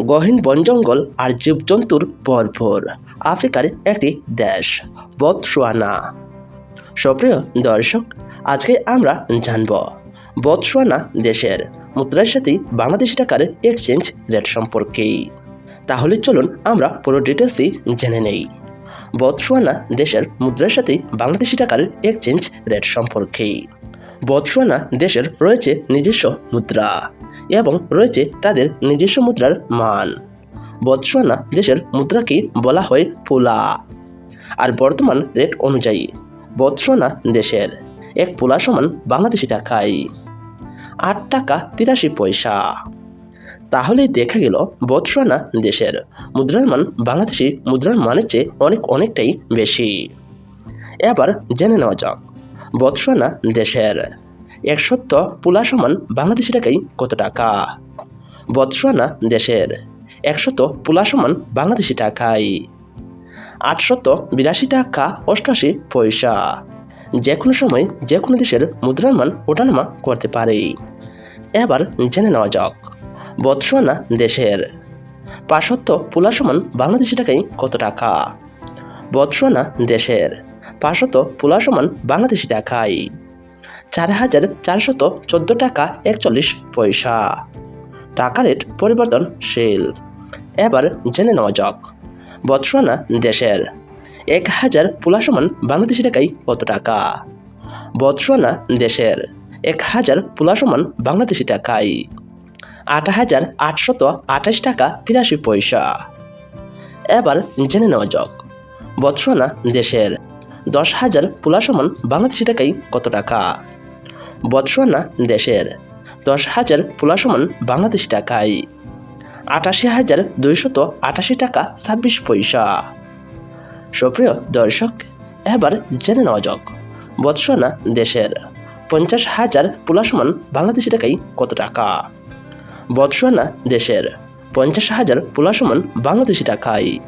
গহীন বন জঙ্গল আর জীবজন্তুর ভরপুর আফ্রিকার একটি দেশ বতসোয়ানা সুপ্রিয় দর্শক, আজকে আমরা জানব বতসোয়ানা দেশের, মুদ্রার সাথে বাংলাদেশি টাকার এক্সচেঞ্জ রেট সম্পর্কে। তাহলে চলুন আমরা পুরো ডিটেলসই জেনে নেই। বতসোয়ানা দেশের মুদ্রার সাথে বাংলাদেশি টাকার এক্সচেঞ্জ রেট সম্পর্কে। বতসোয়ানা দেশের রয়েছে নিজস্ব মুদ্রা। এবং রয়েছে তাদের নিজস্ব মুদ্রার মান। বতসোয়ানা দেশের মুদ্রাকে বলা হয় পোলা। আর বর্তমান রেট অনুযায়ী বতসোয়ানা দেশের এক পোলা সমান বাংলাদেশি টাকায় আট টাকা তিরাশি পয়সা। তাহলে দেখা গেল বতসোয়ানা দেশের মুদ্রার মান বাংলাদেশি মুদ্রার মানের চেয়ে অনেক অনেকটাই বেশি। এবার জেনে নেওয়া যাক বতসোয়ানা দেশের একশত পোলা সমান বাংলাদেশি টাকায় কত টাকা? বতসোয়ানা দেশের। একশত পোলা সমান বাংলাদেশি টাকায় আটশত বিরাশি টাকা, অষ্টআশি পয়সা। যে কোনো সময় যে কোনো দেশের মুদ্রার মান ওঠানামা করতে পারে। এবার জেনে নেওয়া যাক বতসোয়ানা দেশের। পাঁচশত পোলা সমান বাংলাদেশি টাকায় কত টাকা? বতসোয়ানা দেশের। পাঁচশত পোলা সমান বাংলাদেশি টাকায় চার হাজার চারশত চোদ্দ টাকা একচল্লিশ পয়সা। টাকা রেট পরিবর্তনশীল। এবার জেনে নেওয়া যাক বতসোয়ানা দেশের এক হাজার পোলা সমান বাংলাদেশি টাকায় কত টাকা? বতসোয়ানা দেশের এক হাজার পোলা সমান বাংলাদেশি টাকায় আট হাজার আটশত আঠাশ টাকা তিরাশি পয়সা। এবার জেনে নেওয়া যাক বতসোয়ানা দেশের দশ হাজার পোলা সমান বাংলাদেশি টাকায় কত টাকা? বতসোয়ানা দেশের দশ হাজার পোলা সমান বাংলাদেশি টাকায়। আটাশি হাজার দুইশত আটাশি টাকা ছাব্বিশ পয়সা। সুপ্রিয় দর্শক, এবার জেনে নেওয়া যাক বৎসনা দেশের পঞ্চাশ হাজার পোলা সমান বাংলাদেশি টাকায় কত টাকা? বৎসনা দেশের পঞ্চাশ হাজার পোলা সমান বাংলাদেশি টাকায়।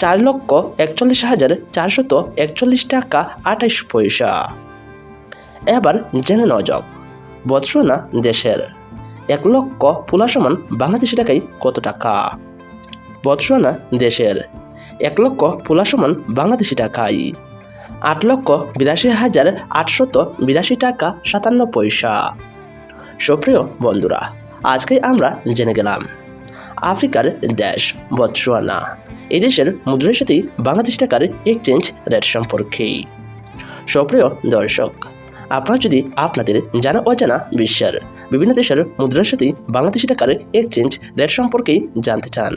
চার লক্ষ একচল্লিশ হাজার চারশত একচল্লিশ টাকা আঠাইশ পয়সা। এবার জেনে নেওয়া যাক বৎসনা দেশের এক লক্ষ পোলা সমান বাংলাদেশি টাকায় কত টাকা? বৎসনা দেশের এক লক্ষ পোলা সমান বাংলাদেশি টাকায় আট লক্ষ বিরাশি হাজার আটশত বিরাশি টাকা সাতান্ন পয়সা। সুপ্রিয় বন্ধুরা, আজকে আমরা জেনে গেলাম আফ্রিকার দেশ বৎসোয়ানা এই দেশের মুদ্রার সাথে বাংলাদেশ টাকার এক্সচেঞ্জ রেট সম্পর্কে। সপ্রিয় দর্শক, আপনারা যদি আপনাদের জানা অজানা বিশ্বের বিভিন্ন দেশের মুদ্রার সাথে বাংলাদেশি টাকার এক্সচেঞ্জ রেট সম্পর্কেই জানতে চান,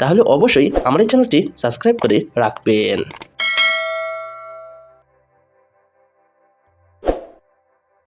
তাহলে অবশ্যই আমাদের চ্যানেলটি সাবস্ক্রাইব করে রাখবেন।